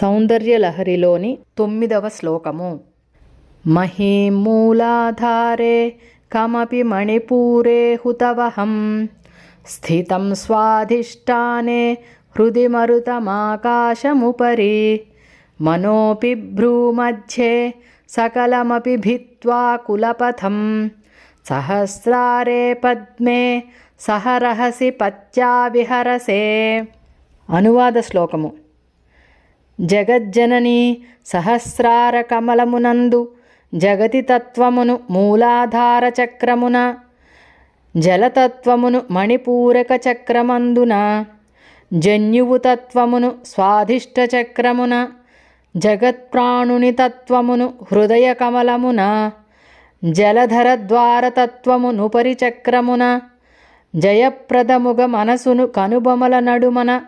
సౌందర్యలహరిలోని తొమ్మిదవ శ్లోకము. మహీమూలాధారే కమపి మణిపూరే హుతవహం. స్థితం స్వాధిష్టానే హృది మరుతమాకాశముపరి. మనోపి భ్రూమధ్యే సకలమపి భిత్వా కులపథం. సహస్రారే పద్మే సహరహసి పత్యా విహరసే. అనువాద శ్లోకము. జగజ్జనని సహస్రార కమలమునందు జగతి తత్వమును మూలాధార చక్రమున జలతత్వమును మణిపూరక చక్రమందున జన్యువు తత్వమును స్వాధిష్ట చక్రమున జగత్ప్రాణుని తత్వమును హృదయ కమలమున జలధర చక్రమున జయప్రదముగ మనసును కనుబొమల నడుమన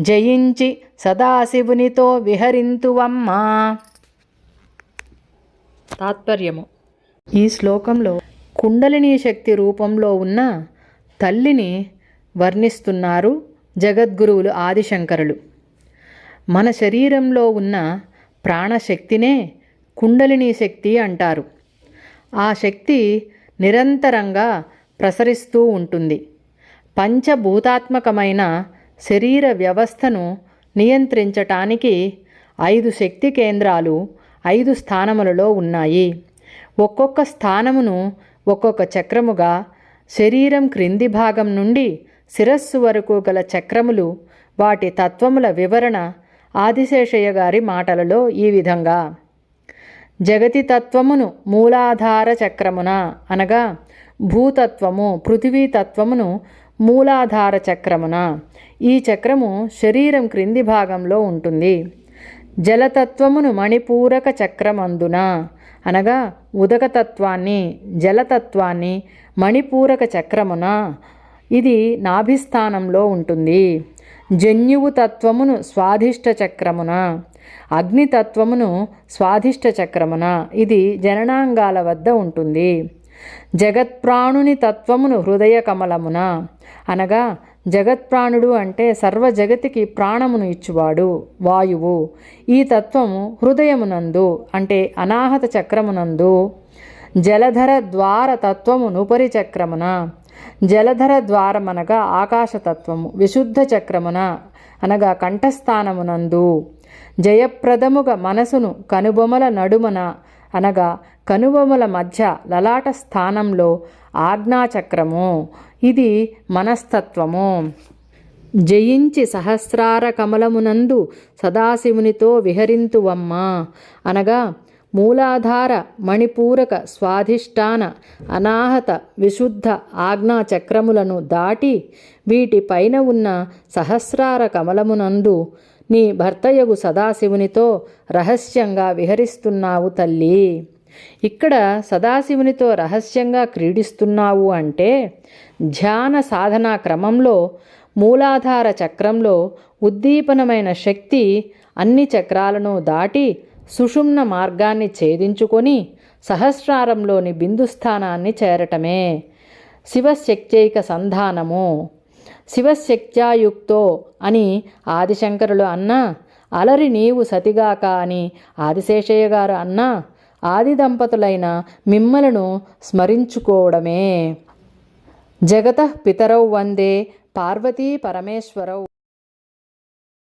జయించి సదాశివునితో విహరింతువమ్మా. తాత్పర్యము. ఈ శ్లోకంలో కుండలిని శక్తి రూపంలో ఉన్న తల్లిని వర్ణిస్తున్నారు జగద్గురువులు ఆదిశంకరులు. మన శరీరంలో ఉన్న ప్రాణశక్తినే కుండలిని శక్తి అంటారు. ఆ శక్తి నిరంతరంగా ప్రసరిస్తూ ఉంటుంది. పంచభూతాత్మకమైన శరీర వ్యవస్థను నియంత్రించటానికి ఐదు శక్తి కేంద్రాలు ఐదు స్థానములలో ఉన్నాయి. ఒక్కొక్క స్థానమును ఒక్కొక్క చక్రముగా శరీరం క్రింది భాగం నుండి శిరస్సు వరకు గల చక్రములు వాటి తత్వముల వివరణ ఆదిశేషయ్య గారి మాటలలో ఈ విధంగా. జగతి తత్వమును మూలాధార చక్రమున అనగా భూతత్వము పృథివీతత్వమును మూలాధార చక్రమున. ఈ చక్రము శరీరం క్రింది భాగంలో ఉంటుంది. జలతత్వమును మణిపూరక చక్రమందున. అనగా ఉదకతత్వాన్ని జలతత్వాన్ని మణిపూరక చక్రమున. ఇది నాభిస్థానంలో ఉంటుంది. జన్యువు తత్వమును స్వాధిష్ట చక్రమున. అగ్నితత్వమును స్వాధిష్ట చక్రమున. ఇది జననాంగాల వద్ద ఉంటుంది. జగత్ప్రాణుని తత్వమును హృదయ కమలమున. అనగా జగత్ప్రాణుడు అంటే సర్వ జగతికి ప్రాణమును ఇచ్చువాడు వాయువు. ఈ తత్వము హృదయమునందు అంటే అనాహత చక్రమునందు జలధర ద్వార తత్వమును చక్రమున జలధర ద్వారమనగా ఆకాశతత్వము విశుద్ధ చక్రమున. అనగా కంఠస్థానమునందు జయప్రదముగా మనసును కనుబొమల నడుమన. అనగా కనుబొమల మధ్య లలాట స్థానంలో ఆజ్ఞాచక్రము. ఇది మనస్తత్వము. జయించి సహస్రార కమలమునందు సదాశివునితో విహరింతువమ్మ. అనగా మూలాధార మణిపూరక స్వాధిష్టాన అనాహత విశుద్ధ ఆజ్ఞా చక్రములను దాటి వీటిపైన ఉన్న సహస్రార కమలమునందు నీ భర్తయగు సదాశివునితో రహస్యంగా విహరిస్తున్నావు తల్లి. ఇక్కడ సదాశివునితో రహస్యంగా క్రీడిస్తున్నావు అంటే ధ్యాన సాధనా క్రమంలో మూలాధార చక్రంలో ఉద్దీపనమైన శక్తి అన్ని చక్రాలను దాటి సుషుమ్న మార్గాన్ని ఛేదించుకొని సహస్రారంలోని బిందుస్థానాన్ని చేరటమే శివశక్త్యైక సంధానము. శివశక్త్యాయుక్తో అని ఆదిశంకరులు అన్నా అలరి నీవు సతిగాక అని ఆదిశేషయ్య గారు అన్నా ఆది దంపతులైన మిమ్మలను స్మరించుకోవడమే. జగత పితరౌ వందే పార్వతీ పరమేశ్వరౌ.